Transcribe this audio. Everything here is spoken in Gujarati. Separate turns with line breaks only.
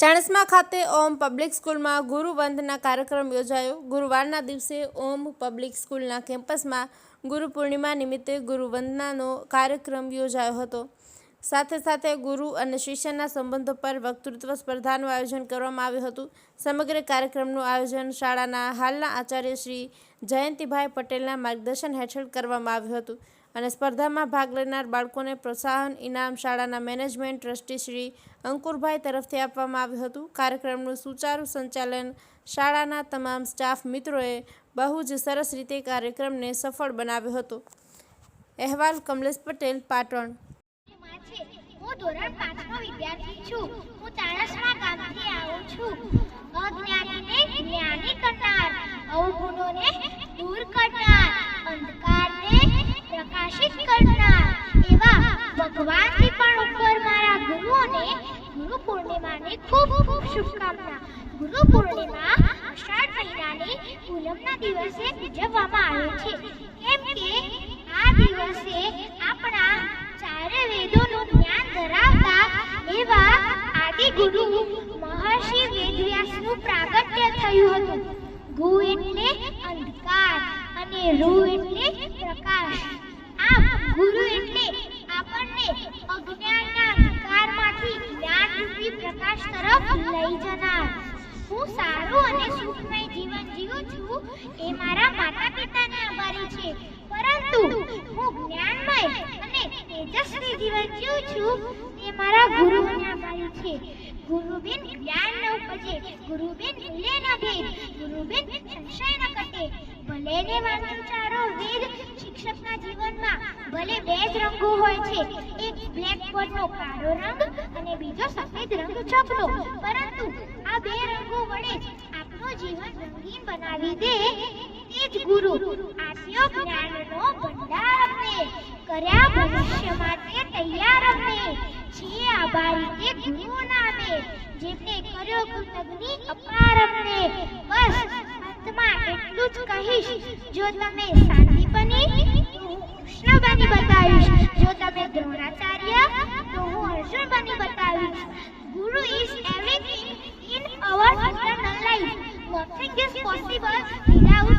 ચાણસ્મા ખાતે ઓમ પબ્લિક સ્કૂલમાં ગુરુવંદના કાર્યક્રમ યોજાયો. ગુરુવારના દિવસે ઓમ પબ્લિક સ્કૂલના કેમ્પસમાં ગુરુ પૂર્ણિમા નિમિત્તે ગુરુવંદનાનો કાર્યક્રમ યોજાયો હતો. સાથે સાથે ગુરુ અને શિષ્યના સંબંધો પર વક્તૃત્વ સ્પર્ધાનું આયોજન કરવામાં આવ્યું હતું. સમગ્ર કાર્યક્રમનું આયોજન શાળાના હાલના આચાર્ય શ્રી જયંતિભાઈ પટેલના માર્ગદર્શન હેઠળ કરવામાં આવ્યું હતું અને સ્પર્ધામાં ભાગ લેનાર બાળકોને પ્રોત્સાહન, ઇનામ શાળાના મેનેજમેન્ટ ટ્રસ્ટી શ્રી અંકુરભાઈ તરફથી આપવામાં આવ્યું હતું. કાર્યક્રમનું સુચારુ સંચાલન શાળાના તમામ સ્ટાફ મિત્રોએ બહુ જ સરસ રીતે કાર્યક્રમને સફળ બનાવ્યો હતો. અહેવાલ કમલેશ પટેલ, પાટણ.
છે. હું ધોરણ પાંચમો વિદ્યાર્થી છું. હું ચાણસ્મા ગામથી આવું છું. અજ્ઞાનીને જ્ઞાની કરનાર અવગુણોને દૂર કરનાર અંધકારને પ્રકાશિત કરનાર. એવા ભગવાનથી પણ ઉપર મારા ગુરુઓને ગુરુ પૂર્ણિમાની ખૂબ ખૂબ શુભકામના. ગુરુ પૂર્ણિમા અષાઢ મહિનાની પૂનમના દિવસે ઉજવવામાં આવે છે. કેમ કે આ દિવસે આપણા ચારે વેદોનું જ્ઞાન ધરાવતા એવા આદિ ગુરુ મહર્ષિ વેદવ્યાસનું પ્રાગટ્ય થયું હતું. ગુ એટલે અંધકાર અને રુ એટલે પ્રકાશ. આમ ગુરુ એટલે આપણને અજ્ઞાનના અંધકારમાંથી જ્ઞાનરૂપી પ્રકાશ તરફ લઈ જનાર. હું સારું અને સુખમય જીવન જીવું છું એ મારા માતા પિતાને આભારી છે પરંતુ હું જ્ઞાનમય અને તેજસ્વી જીવન જીવું છું તે મારા ગુરુને આભારી છે. ગુરુબિન જ્ઞાન ન ઉપજે, ગુરુબિન ભૂલે ન ભેદ ગુરુબિન સંશય ન કટે ભલે ને વાંચું વેદ, શિક્ષકના જીવનમાં ભલે બે જ રંગો હોય છે. એક બ્લેકબોર્ડનો કાળો રંગ અને બીજો સફેદ રંગ ચોકનો. પરંતુ આ બે રંગો વડે જ આપનું જીવન રંગીન બનાવી દે. તે જ ગુરુ આપ્યો જ્ઞાનનો ભંડાર આપે. કર્યા ભવિષ્ય માટે તૈયાર અમે છીએ આભારી. તે ગુરુ નામે જેમને કર્યો કૃતજ્ઞ અપાર અમને. બસ, અંતમાં એટલું જ કહીશ. જો તમે શાંતિ બની હું કૃષ્ણ બની બતાવીશ. જો તમે દ્રોણાચાર્ય, તો હું અર્જુન બની બતાવીશ. Guru is everything in our internal life nothing is possible without